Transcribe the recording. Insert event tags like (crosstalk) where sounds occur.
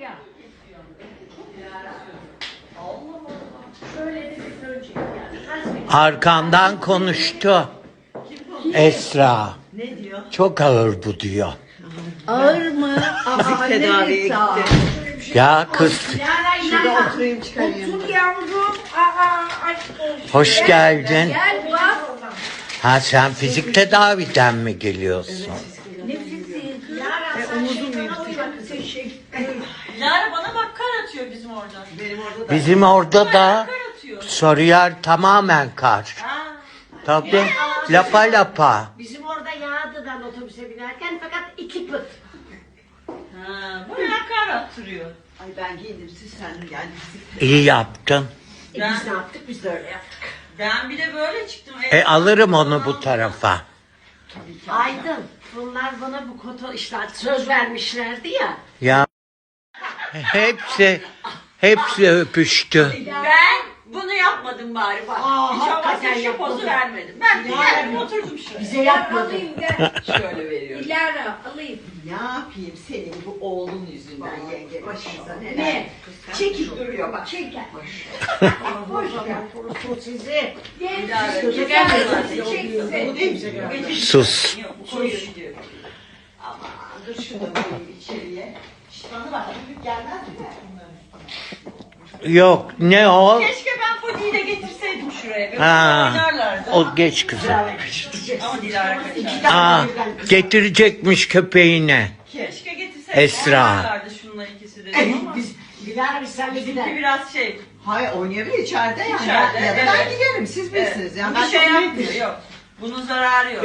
ya. Şöyle de bir önce yani. Arkamdan konuştu. Esra. Ne diyor? Çok ağır bu diyor. Ağır mı? Aa, tedaviye gitti. Ya kız Şurada oturayım çıkarayım. Otur yavrum. Aa, aşk olsun. hoş geldin. Gel bak. Ha sen fizik tedaviden mi geliyorsun? Nefisi. Lara sen şeytana uyan. Teşekkür Lara bana bak kar atıyor bizim orada. Benim orada da. Bizim orada da Kar atıyor. Sarıyer tamamen kar. Ha. Tabii lapa lapa. Bizim orada yağdıdan otobüse binerken fakat iki pıt. Ha. Bayağı kar attırıyor. Ay ben giyindim siz sen yani İyi yaptın. E Ben- biz ne yaptık? Biz de öyle yaptık. Ben bir de böyle çıktım. E alırım onu bu tarafa. Aydın, bunlar bana bu koto işte söz vermişlerdi ya. Ya hepsi hepsi öpüştü. Ben bunu yapmadım bari bak. Aa, Hiç havası hakikaten şu yapmadın. pozu vermedim. Ben de geldim oturdum şuraya. Bize yapmadı. Alayım gel. (laughs) şöyle veriyorum. Dilara alayım. Ne yapayım senin bu oğlun yüzünden yenge başınıza neler. Ne? Çekil duruyor bak. Çeker. Hoş geldin. Korusun sizi. Gel. Dilara, Göze Gel. gelmedi. Çeksin. Bu değil bize göre. Sus. Gidiyor. Aman dur şunu da koyayım içeriye. Bana bak büyük gelmez mi? Yok ne o? Keşke ben Fadi'yi de getirseydim şuraya. Böyle Ha, oynarlardı. o geç kızım. Ama Dilara kaçar. Aa, getirecekmiş köpeğine. Keşke getirseydim. Esra. Oynarlardı şunlar ikisi de. Ama Biz Dilara biz bizimki gidelim. biraz şey. Hayır oynayabilir içeride yani. İçeride, ya da ben evet. giderim siz bilirsiniz. Yani bir ben şey çok yapmıyor. Yok. Bunun zararı yok.